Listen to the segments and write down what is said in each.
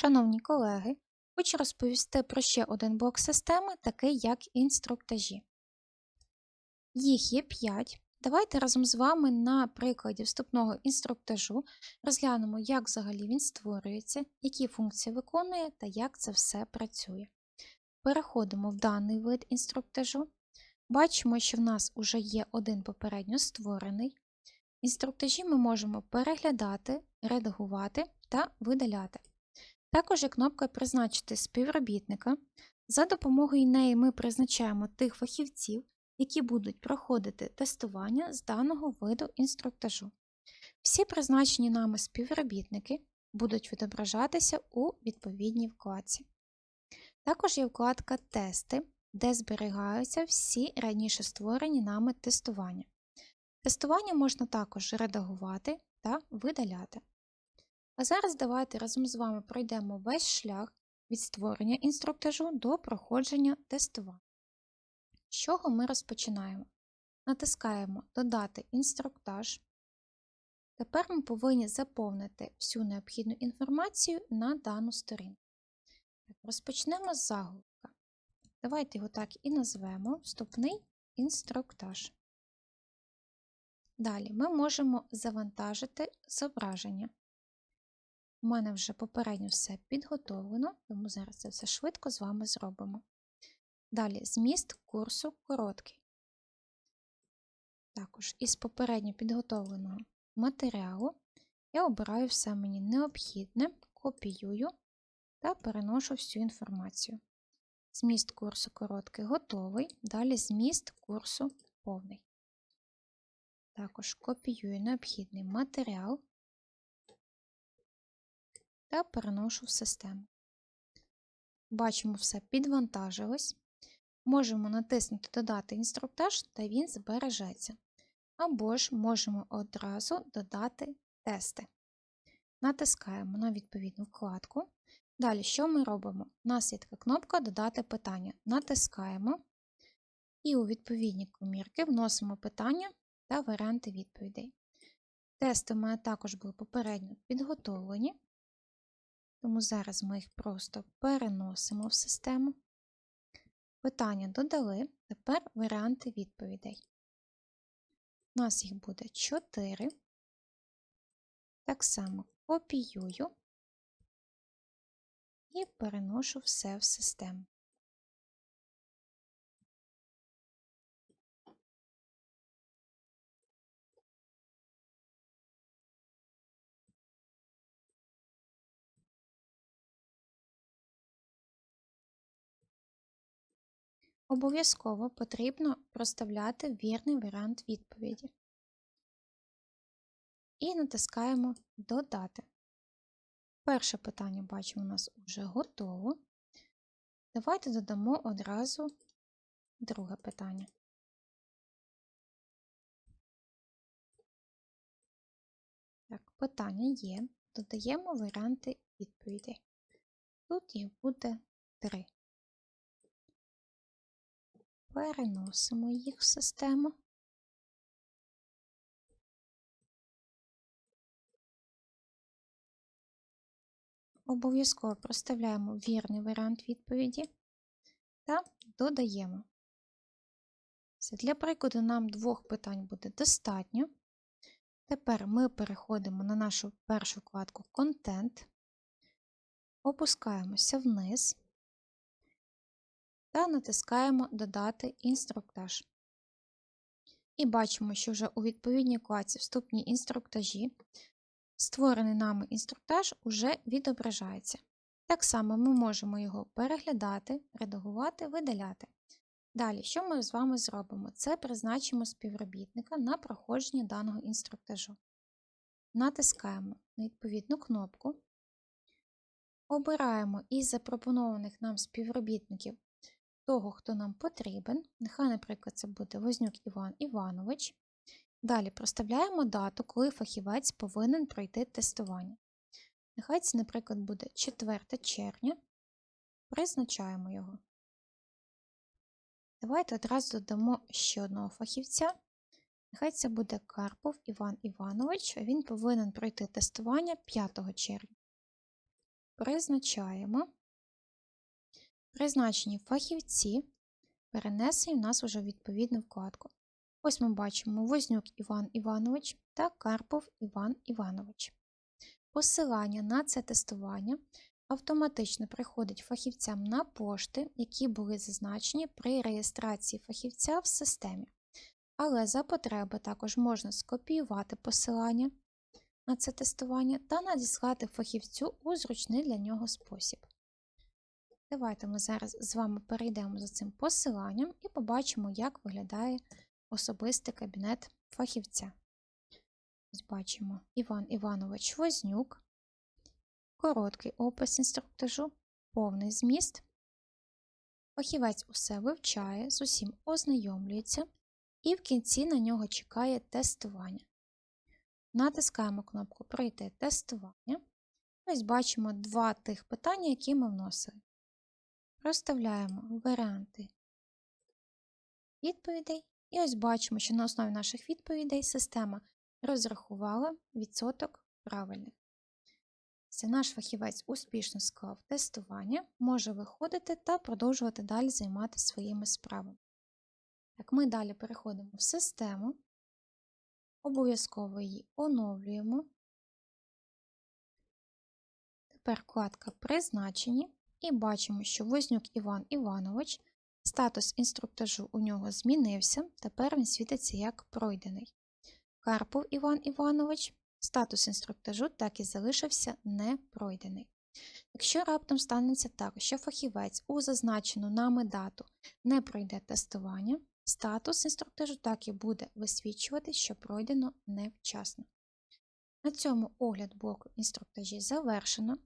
Шановні колеги, хочу розповісти про ще один блок системи, такий як інструктажі. Їх є 5. Давайте разом з вами на прикладі вступного інструктажу розглянемо, як взагалі він створюється, які функції виконує та як це все працює. Переходимо в даний вид інструктажу. Бачимо, що в нас вже є один попередньо створений. Інструктажі ми можемо переглядати, редагувати та видаляти. Також є кнопка Призначити співробітника. За допомогою неї ми призначаємо тих фахівців, які будуть проходити тестування з даного виду інструктажу. Всі призначені нами співробітники будуть відображатися у відповідній вкладці. Також є вкладка Тести, де зберігаються всі раніше створені нами тестування. Тестування можна також редагувати та видаляти. А зараз давайте разом з вами пройдемо весь шлях від створення інструктажу до проходження тестування. З чого ми розпочинаємо? Натискаємо Додати інструктаж. Тепер ми повинні заповнити всю необхідну інформацію на дану сторінку. Розпочнемо з заголовка. Давайте його так і назвемо Вступний інструктаж. Далі ми можемо завантажити зображення. У мене вже попередньо все підготовлено, тому зараз це все швидко з вами зробимо. Далі зміст курсу короткий. Також із попередньо підготовленого матеріалу я обираю все мені необхідне, копіюю та переношу всю інформацію. Зміст курсу короткий готовий, далі зміст курсу повний. Також копіюю необхідний матеріал та переношу в систему. Бачимо, все підвантажилось. Можемо натиснути Додати інструктаж, та він збережеться. Або ж можемо одразу додати тести. Натискаємо на відповідну вкладку. Далі, що ми робимо? У нас є така кнопка Додати питання. Натискаємо і у відповідні комірки вносимо питання та варіанти відповідей. Тести мене також були попередньо підготовлені, тому зараз ми їх просто переносимо в систему. Питання додали, тепер варіанти відповідей. У нас їх буде 4. Так само копіюю і переношу все в систему. Обов'язково потрібно проставляти вірний варіант відповіді. І натискаємо Додати. Перше питання, бачимо, у нас вже готово. Давайте додамо одразу друге питання. Так, питання є. Додаємо варіанти відповідей. Тут їх буде три. Переносимо їх в систему. Обов'язково проставляємо вірний варіант відповіді та додаємо. Це Для прикладу нам двох питань буде достатньо. Тепер ми переходимо на нашу першу вкладку Контент, опускаємося вниз та натискаємо Додати інструктаж. І бачимо, що вже у відповідній вкладці Вступні інструктажі створений нами інструктаж уже відображається. Так само ми можемо його переглядати, редагувати, видаляти. Далі, що ми з вами зробимо? Це призначимо співробітника на проходження даного інструктажу. Натискаємо на відповідну кнопку, обираємо із запропонованих нам співробітників того, хто нам потрібен. Нехай, наприклад, це буде Вознюк Іван Іванович. Далі проставляємо дату, коли фахівець повинен пройти тестування. Нехай це, наприклад, буде 4 червня. Призначаємо його. Давайте одразу додамо ще одного фахівця. Нехай це буде Карпов Іван Іванович, він повинен пройти тестування 5 червня. призначаємо. Призначені фахівці. Перенесені в нас вже в відповідну вкладку. Ось ми бачимо Вознюк Іван Іванович та Карпов Іван Іванович. Посилання на це тестування автоматично приходить фахівцям на пошти, які були зазначені при реєстрації фахівця в системі. Але за потреби також можна скопіювати посилання на це тестування та надіслати фахівцю у зручний для нього спосіб. Давайте ми зараз з вами перейдемо за цим посиланням і побачимо, як виглядає особистий кабінет фахівця. Ось бачимо Іван Іванович Вознюк, короткий опис інструктажу, повний зміст. Фахівець усе вивчає, з усім ознайомлюється, і в кінці на нього чекає тестування. Натискаємо кнопку Пройти тестування. Ось бачимо два тих питання, які ми вносили. Розставляємо варіанти відповідей. І ось бачимо, що на основі наших відповідей система розрахувала відсоток правильних. Це наш фахівець успішно склав тестування, може виходити та продовжувати далі займатися своїми справами. Так, ми далі переходимо в систему, обов'язково її оновлюємо. Тепер вкладка Призначені і бачимо, що Вознюк Іван Іванович, статус інструктажу у нього змінився, тепер він світиться як пройдений. Карпов Іван Іванович, статус інструктажу так і залишився не пройдений. Якщо раптом станеться так, що фахівець у зазначену нами дату не пройде тестування, статус інструктажу так і буде висвічувати, що пройдено невчасно. На цьому огляд блоку інструктажі завершено.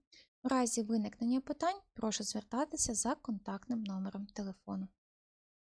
У разі виникнення питань прошу звертатися за контактним номером телефону.